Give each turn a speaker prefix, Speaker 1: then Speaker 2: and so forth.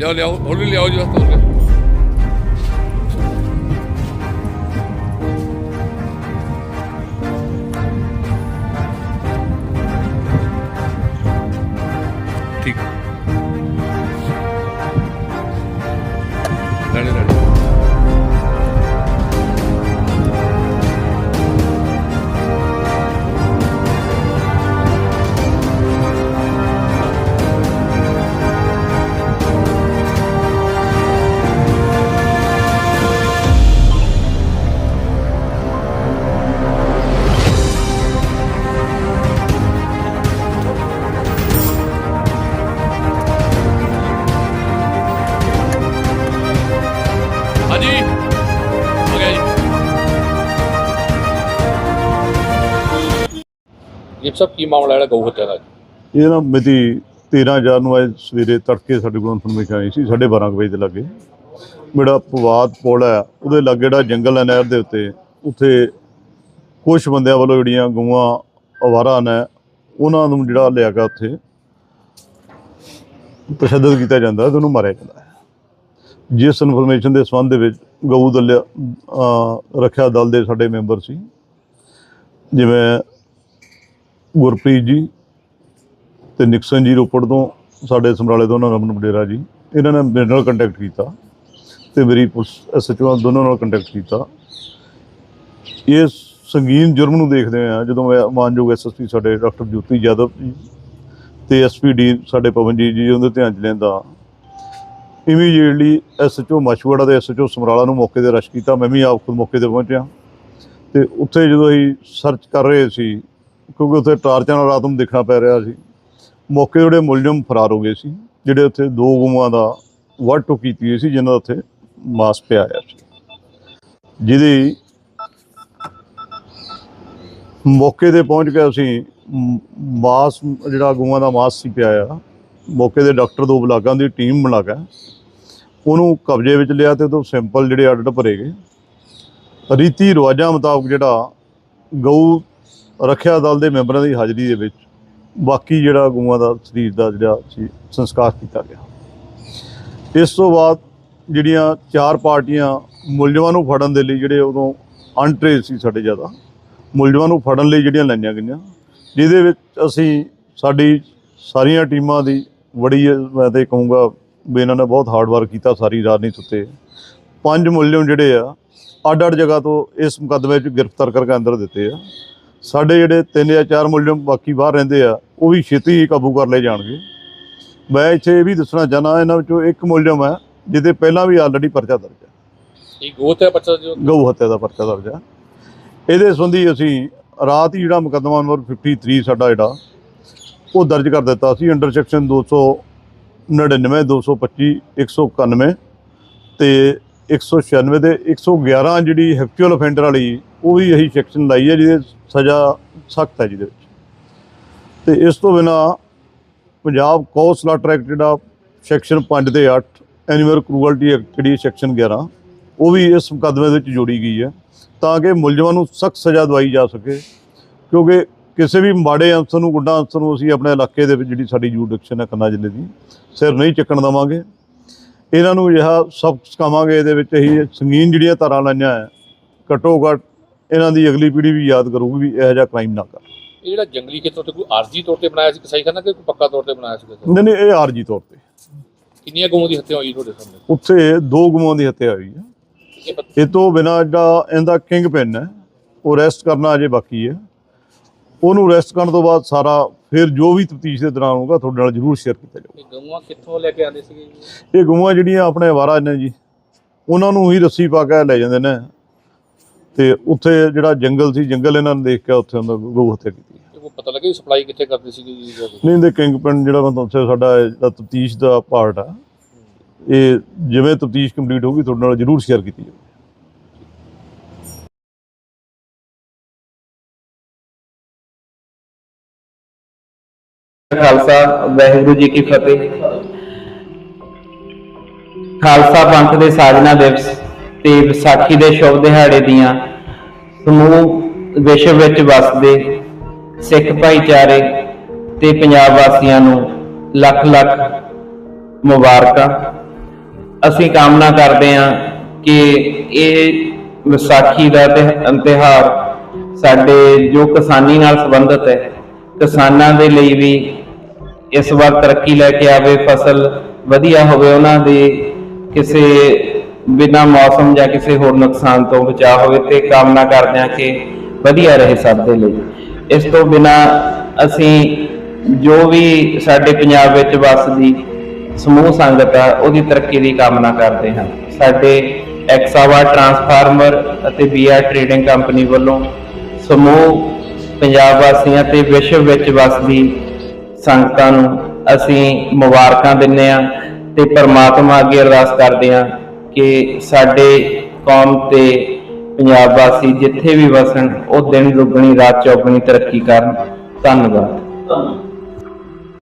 Speaker 1: 聊聊我们聊 ¿por 们 ਇਹ ਸਭ ਕੀ ਮਾਮਲਾ ਜਿਹੜਾ ਗਊ ਹੱਤਿਆ ਦਾ
Speaker 2: ਇਹ ਨਾ ਮਿਤੀ 13000 ਨੂੰ ਅੱਜ ਸਵੇਰੇ ਤੜਕੇ ਸਾਡੇ ਕੋਲ ਇਨਫੋਰਮੇਸ਼ਨ ਆਈ ਸੀ 12:30 ਵਜੇ ਦੇ ਲੱਗੇ। ਮੇਰਾ ਪਵਾਦ ਪੁਲ ਹੈ, ਉਹਦੇ ਲਾਗੇ ਜਿਹੜਾ ਜੰਗਲ ਹੈ ਨਹਿਰ ਦੇ ਉੱਤੇ, ਉੱਥੇ ਕੁਝ ਬੰਦਿਆਂ ਵੱਲੋਂ ਜਿਹੜੀਆਂ ਗਊਆਂ ਅਵਾਰਾ ਨੇ, ਉਹਨਾਂ ਨੂੰ ਜਿਹੜਾ ਲਿਆ ਕੇ ਉੱਥੇ। ਤਸ਼ੱਦਦ ਕੀਤਾ ਜਾਂਦਾ ਹੈ ਤੇ ਉਹਨੂੰ ਮਾਰਿਆ ਜਾਂਦਾ ਹੈ। ਜਿਸ ਇਨਫੋਰਮੇਸ਼ਨ ਦੇ ਸੰਬੰਧ ਦੇ ਵਿੱਚ ਗਊ ਦਲ ਰੱਖਿਆ ਦਲ ਦੇ ਸਾਡੇ ਮੈਂਬਰ ਸੀ, ਜਿਵੇਂ ਗੁਰਪ੍ਰੀਤ ਜੀ ਤੇ ਨਿਕਸਨ ਜੀ ਰੋਪੜ ਤੋਂ ਸਾਡੇ ਸਮਰਾਲੇ ਤੋਂ ਉਹਨਾਂ ਰਮਨ ਬਡੇਰਾ ਜੀ। ਇਹਨਾਂ ਨੇ ਮੇਰੇ ਨਾਲ ਕੰਟੈਕਟ ਕੀਤਾ ਤੇ ਮੇਰੀ ਪੁਲਿਸ ਐਸਐਚਓ ਦੋਨਾਂ ਨਾਲ ਕੰਟੈਕਟ ਕੀਤਾ। ਇਹ ਸੰਗੀਨ ਜੁਰਮ ਨੂੰ ਦੇਖਦੇ ਆ, ਜਦੋਂ ਮੈਂ ਮਾਨਯੋਗ ਐਸਐਸਪੀ ਸਾਡੇ ਡਾਕਟਰ ਜੋਤੀ ਯਾਦਵ ਜੀ ਤੇ ਐਸਪੀਡੀ ਸਾਡੇ ਪਵਨਜੀਤ ਜੀ ਉਹਦੇ ਧਿਆਨ ਚ ਲੈਂਦਾ। ਇਮੀਡੀਏਟਲੀ ਐਸਐਚਓ ਮਛਵਾੜਾ ਦੇ ਐਸਐਚਓ ਸਮਰਾਲਾ ਨੂੰ ਮੌਕੇ ਤੇ ਰਸ਼ ਕੀਤਾ। ਮੈਂ ਵੀ ਆਪ ਖੁਦ ਮੌਕੇ ਤੇ ਪਹੁੰਚਿਆ। ਤੇ ਉੱਥੇ ਜਦੋਂ ਅਸੀਂ ਸਰਚ ਕਰ ਰਹੇ ਸੀ ਕਿਉਂਕਿ ਉੱਥੇ ਟਾਰਚਾਂ ਨਾਲ ਰਾਤ ਨੂੰ ਦੇਖਣਾ ਪੈ ਰਿਹਾ ਸੀ। ਮੌਕੇ ਜਿਹੜੇ ਮੁਲਜ਼ਮ ਫਰਾਰ ਹੋ ਗਏ ਸੀ, ਜਿਹੜੇ ਉੱਥੇ ਦੋ ਗੁਮਾਂ ਦਾ ਵੱਢ ਕੀਤੀ ਹੋਈ ਸੀ, ਜਿਨ੍ਹਾਂ ਦਾ ਉੱਥੇ ਮਾਸ ਪਿਆ ਆਇਆ ਸੀ। ਜਿਹਦੀ ਮੌਕੇ ਤੇ ਪਹੁੰਚ ਕੇ ਅਸੀਂ ਮਾਸ, ਜਿਹੜਾ ਗਊਆਂ ਦਾ ਮਾਸ ਸੀ ਪਿਆ ਆ, ਮੌਕੇ ਦੇ ਡਾਕਟਰ ਦੋ ਬਲਾਕਾਂ ਦੀ ਟੀਮ ਬਣਾ ਕੇ ਉਹਨੂੰ ਕਬਜ਼ੇ ਵਿੱਚ ਲਿਆ ਤੇ ਉਹਦੋਂ ਸੈਂਪਲ ਜਿਹੜੇ ਅੱਡ ਭਰੇ ਗਏ। ਰੀਤੀ ਰਿਵਾਜਾਂ ਮੁਤਾਬਕ ਜਿਹੜਾ ਗਊ ਰੱਖਿਆ ਦਲ ਦੇ ਮੈਂਬਰਾਂ ਦੀ ਹਾਜ਼ਰੀ ਦੇ ਵਿੱਚ ਬਾਕੀ ਜਿਹੜਾ ਗਊਆਂ ਦਾ ਸਰੀਰ ਦਾ ਜਿਹੜਾ ਸੀ, ਸੰਸਕਾਰ ਕੀਤਾ ਗਿਆ। ਇਸ ਤੋਂ ਬਾਅਦ ਜਿਹੜੀਆਂ ਚਾਰ ਪਾਰਟੀਆਂ ਮੁਲਜ਼ਮਾਂ ਨੂੰ ਫੜਨ ਦੇ ਲਈ ਜਿਹੜੇ ਉਦੋਂ ਅਨਟ੍ਰੇਸ ਸੀ ਸਾਡੇ ਜ਼ਿਆਦਾ, ਮੁਲਜ਼ਮਾਂ ਨੂੰ ਫੜਨ ਲਈ ਜਿਹੜੀਆਂ ਲਾਈਆਂ ਗਈਆਂ, ਜਿਹਦੇ ਵਿੱਚ ਅਸੀਂ ਸਾਡੀ ਸਾਰੀਆਂ ਟੀਮਾਂ ਦੀ ਬੜੀ ਮੈਂ ਤੇ ਕਹੂੰਗਾ ਵੀ ਇਹਨਾਂ ਨੇ ਬਹੁਤ ਹਾਰਡ ਵਰਕ ਕੀਤਾ ਸਾਰੀ ਰਾਤ ਨਹੀਂ ਸੁੱਤੇ ਪੰਜ ਮੁਲਜ਼ਮ ਜਿਹੜੇ ਆ ਅੱਡ ਅੱਡ ਜਗ੍ਹਾ ਤੋਂ ਇਸ ਮੁਕੱਦਮੇ 'ਚ ਗ੍ਰਿਫਤਾਰ ਕਰਕੇ ਅੰਦਰ ਦਿੱਤੇ ਆ। ਸਾਡੇ ਜਿਹੜੇ ਤਿੰਨ ਜਾਂ ਚਾਰ ਮੁਲਜ਼ਮ ਬਾਕੀ ਬਾਹਰ ਰਹਿੰਦੇ ਆ ਉਹ ਵੀ ਛੇਤੀ ਹੀ ਕਾਬੂ ਕਰ ਲਏ ਜਾਣਗੇ। ਮੈਂ ਇੱਥੇ ਇਹ ਵੀ ਦੱਸਣਾ ਚਾਹਨਾ ਇਹਨਾਂ ਵਿੱਚੋਂ ਇੱਕ ਮੁਲਜ਼ਮ ਹੈ ਜਿਹਦੇ ਪਹਿਲਾਂ ਵੀ ਆਲਰੇਡੀ ਪਰਚਾ ਦਰਜ ਹੈ
Speaker 1: ਇਹ ਗਊ ਹੱਤਿਆ ਬੱਚਾ ਜੋ
Speaker 2: ਗਊ ਹੱਤਿਆ ਦਾ ਪਰਚਾ ਦਰਜ ਹੈ ਇਹਦੇ ਸੰਬੰਧੀ ਅਸੀਂ ਰਾਤ ਹੀ ਜਿਹੜਾ ਮੁਕੱਦਮਾ ਨੰਬਰ 53 ਸਾਡਾ ਜਿਹੜਾ ਉਹ ਦਰਜ ਕਰ ਦਿੱਤਾ ਸੀ ਅੰਡਰ ਸੈਕਸ਼ਨ 299 225 191 ਤੇ 196 ਦੇ 111 ਜਿਹੜੀ ਹੈਕਚੁਅਲ ਅਫੈਂਡਰ ਵਾਲੀ ਉਹ ਵੀ ਇਹੀ ਸੈਕਸ਼ਨ ਲਾਈ ਹੈ ਜਿਹਦੇ ਸਜ਼ਾ ਸਖਤ ਹੈ ਜਿਹਦੇ ਵਿੱਚ। ਤੇ ਇਸ ਤੋਂ ਬਿਨਾ ਪੰਜਾਬ ਕੌ ਸਲਾਟਰ ਜਿਹੜਾ ਸੈਕਸ਼ਨ 5 ਦੇ 8 ਐਨੀਮਲ ਕਰੂਅਲਟੀ ਐਕਟ ਜਿਹੜੀ ਸੈਕਸ਼ਨ 11 ਉਹ ਵੀ ਇਸ ਮੁਕੱਦਮੇ ਵਿੱਚ ਜੋੜੀ ਗਈ ਹੈ ਤਾਂ ਕਿ ਮੁਲਜ਼ਮਾਂ ਨੂੰ ਸਖਤ ਸਜ਼ਾ ਦਵਾਈ ਜਾ ਸਕੇ। ਕਿਉਂਕਿ ਕਿਸੇ ਵੀ ਮਾੜੇ ਅਨਸਰ ਨੂੰ, ਗੁੱਡਾ ਅਨਸਰ ਨੂੰ ਅਸੀਂ ਆਪਣੇ ਇਲਾਕੇ ਦੇ ਵਿੱਚ ਜਿਹੜੀ ਸਾਡੀ ਜੂਡਿਕਸ਼ਨ ਹੈ ਕੰਨਾ ਜ਼ਿਲ੍ਹੇ ਦੀ, ਸਿਰ ਨਹੀਂ ਚੱਕਣ ਦੇਵਾਂਗੇ। ਇਹਨਾਂ ਨੂੰ ਜਿਹੜਾ ਸਖਤ ਸਿਖਾਵਾਂਗੇ, ਇਹਦੇ ਵਿੱਚ ਅਸੀਂ ਸੰਗੀਨ ਜਿਹੜੀਆਂ ਧਾਰਾਂ ਲਾਈਆਂ ਹੈ, ਘੱਟੋ ਘੱਟ ਇਹਨਾਂ ਦੀ ਅਗਲੀ ਪੀੜ੍ਹੀ ਵੀ ਯਾਦ ਕਰੂਗੀ ਵੀ ਇਹੋ ਜਿਹਾ ਕ੍ਰਾਈਮ ਨਾ ਕਰ।
Speaker 1: ਇਹ ਜਿਹੜਾ ਜੰਗਲੀ ਖੇਤਰ ਤੇ ਕੋਈ ਆਰਜੀ ਤੌਰ ਤੇ ਬਣਾਇਆ ਸੀ ਕਸਾਈ ਖਾਨਾ ਕਿ ਕੋਈ ਪੱਕਾ ਤੌਰ ਤੇ ਬਣਾਇਆ ਸੀ?
Speaker 2: ਨਹੀਂ ਨਹੀਂ ਇਹ ਆਰਜੀ ਤੌਰ ਤੇ।
Speaker 1: ਕਿੰਨੀਆਂ ਗਊਆਂ ਦੀ ਹੱਤਿਆ ਹੋਈ ਤੁਹਾਡੇ ਸਾਹਮਣੇ?
Speaker 2: ਉੱਥੇ ਦੋ ਗੁਮਾਂ ਦੀ ਹੱਤਿਆ ਹੋਈ ਹੈ।
Speaker 1: ਇਹ ਪਤਾ-
Speaker 2: ਇਹ ਤੋਂ ਬਿਨਾਂ ਜਿਹੜਾ ਇਹਦਾ ਕਿੰਗ ਪਿਨ ਹੈ ਉਹ ਰੈਸਟ ਕਰਨਾ ਅਜੇ ਬਾਕੀ ਹੈ। ਉਹਨੂੰ ਰੈਸਟ ਕਰਨ ਤੋਂ ਬਾਅਦ ਸਾਰਾ ਫਿਰ ਜੋ ਵੀ ਤਫਤੀਸ਼ ਦੇ ਦੌਰਾਨ ਹੋਊਗਾ ਤੁਹਾਡੇ ਨਾਲ ਜ਼ਰੂਰ ਸ਼ੇਅਰ ਕੀਤਾ ਜਾਊਗਾ।
Speaker 1: ਇਹ ਗਊਆਂ ਕਿੱਥੋਂ ਲੈ ਕੇ ਆਉਂਦੇ ਸੀਗੇ ਜੀ?
Speaker 2: ਇਹ ਗਊਆਂ ਜਿਹੜੀਆਂ ਆਪਣੇ ਆਵਾਰਾ ਨੇ ਜੀ ਉਹਨਾਂ ਨੂੰ ਹੀ ਰੱਸੀ ਪਾ ਕੇ ਲੈ ਜਾਂਦੇ ਨੇ। ਤੇ ਉੱਥੇ ਜਿਹੜਾ ਜੰਗਲ ਸੀ ਜੰਗਲ ਇਹਨਾਂ ਨੇ ਦੇਖ ਕੇ ਉੱਥੇ ਉਹਨਾਂ ਗਊ ਹੱਤਿਆ ਕੀਤੀ।
Speaker 1: ਕੋਈ ਪਤਾ ਲੱਗਿਆ ਸਪਲਾਈ ਕਿੱਥੇ ਕਰਦੇ ਜੀ ਕੋਈ?
Speaker 2: ਨਹੀਂ ਦੇ ਕਿੰਗ ਪਿਨ ਜਿਹੜਾ ਮੈਂ ਤੁਹਾਨੂੰ ਦੱਸਿਆ ਸਾਡਾ ਜਿਹੜਾ ਤਫਤੀਸ਼ ਦਾ ਪਾਰਟ ਆ ਇਹ ਜਿਵੇਂ ਤਫਤੀਸ਼ ਕੰਪਲੀਟ ਹੋਊਗੀ ਤੁਹਾਡੇ ਨਾਲ ਜ਼ਰੂਰ ਸ਼ੇਅਰ ਕੀਤੀ ਜਾਊਗੀ।
Speaker 3: ਖਾਲਸਾ ਵਾਹਿਗੁਰੂ ਜੀ ਕੀ ਫਤਿਹ। ਖਾਲਸਾ ਪੰਥ ਦੇ ਸਾਜਨਾ ਦਿਵਸ। ਤੇ ਵਿਸਾਖੀ ਦੇ ਸ਼ੁਭ ਦਿਹਾੜੇ ਦੀਆਂ ਸਮੂਹ ਵਿਸ਼ਵ ਵਿੱਚ ਵਸਦੇ ਸਿੱਖ ਭਾਈਚਾਰੇ ਤੇ ਪੰਜਾਬ ਵਾਸੀਆਂ ਨੂੰ ਲੱਖ ਲੱਖ ਮੁਬਾਰਕਾਂ। ਅਸੀਂ ਕਾਮਨਾ ਕਰਦੇ ਹਾਂ ਕਿ ਇਹ ਵਿਸਾਖੀ ਦਾ ਤਿਹ- ਤਿਉਹਾਰ ਸਾਡੇ ਜੋ ਕਿਸਾਨੀ ਨਾਲ ਸੰਬੰਧਿਤ ਹੈ, ਕਿਸਾਨਾਂ ਦੇ ਲਈ ਵੀ ਇਸ ਵਾਰ ਤਰੱਕੀ ਲੈ ਕੇ ਆਵੇ, ਫਸਲ ਵਧੀਆ ਹੋਵੇ, ਉਹਨਾਂ ਦੀ ਕਿਸੇ ਬਿਨਾਂ ਮੌਸਮ ਜਾਂ ਕਿਸੇ ਹੋਰ ਨੁਕਸਾਨ ਤੋਂ ਬਚਾਅ ਹੋਵੇ ਤੇ ਕਾਮਨਾ ਕਰਦੇ ਹਾਂ ਕਿ ਵਧੀਆ ਰਹੇ ਸਭ ਦੇ ਲਈ। ਇਸ ਤੋਂ ਬਿਨਾਂ ਅਸੀਂ ਜੋ ਵੀ ਸਾਡੇ ਪੰਜਾਬ ਵਿੱਚ ਵੱਸਦੀ ਸਮੂਹ ਸੰਗਤ ਆ, ਉਹਦੀ ਤਰੱਕੀ ਦੀ ਕਾਮਨਾ ਕਰਦੇ ਹਾਂ। ਸਾਡੇ ਐਕਸਾਵਾ ਟਰਾਂਸਫਾਰਮਰ ਅਤੇ ਬੀਆਰ ਟ੍ਰੇਡਿੰਗ ਕੰਪਨੀ ਵੱਲੋਂ ਸਮੂਹ ਪੰਜਾਬ ਵਾਸੀਆਂ ਤੇ ਵਿਸ਼ਵ ਵਿੱਚ ਵੱਸਦੀ ਸੰਗਤਾਂ ਨੂੰ ਅਸੀਂ ਮੁਬਾਰਕਾਂ ਦਿੰਦੇ ਹਾਂ ਤੇ ਪਰਮਾਤਮਾ ਅੱਗੇ ਅਰਦਾਸ ਕਰਦੇ ਹਾਂ ਕਿ ਸਾਡੇ ਕੌਮ ਤੇ ਪੰਜਾਬ ਵਾਸੀ ਜਿੱਥੇ ਵੀ ਵਸਣ, ਉਹ ਦਿਨ ਦੁੱਗਣੀ, ਰਾਤ ਚੌਗਣੀ ਤਰੱਕੀ ਕਰਨ। ਧੰਨਵਾਦ।